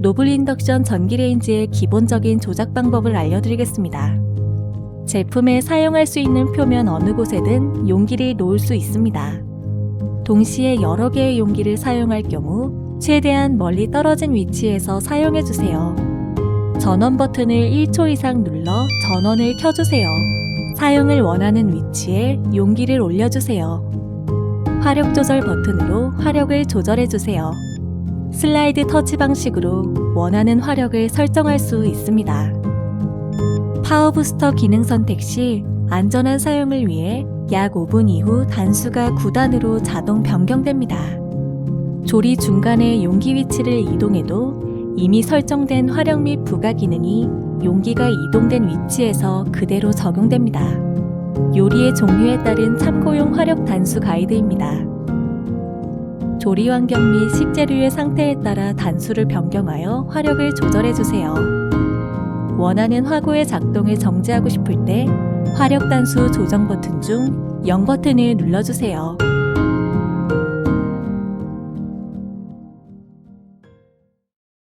노블 인덕션 전기레인지의 기본적인 조작 방법을 알려드리겠습니다. 제품에 사용할 수 있는 표면 어느 곳에든 용기를 놓을 수 있습니다. 동시에 여러 개의 용기를 사용할 경우 최대한 멀리 떨어진 위치에서 사용해 주세요. 전원 버튼을 1초 이상 눌러 전원을 켜주세요. 사용을 원하는 위치에 용기를 올려주세요. 화력 조절 버튼으로 화력을 조절해 주세요. 슬라이드 터치 방식으로 원하는 화력을 설정할 수 있습니다. 파워 부스터 기능 선택 시 안전한 사용을 위해 약 5분 이후 단수가 9단으로 자동 변경됩니다. 조리 중간에 용기 위치를 이동해도 이미 설정된 화력 및 부가 기능이 용기가 이동된 위치에서 그대로 적용됩니다. 요리의 종류에 따른 참고용 화력 단수 가이드입니다. 조리 환경 및 식재료의 상태에 따라 단수를 변경하여 화력을 조절해 주세요. 원하는 화구의 작동을 정지하고 싶을 때 화력 단수 조정 버튼 중 0 버튼을 눌러주세요.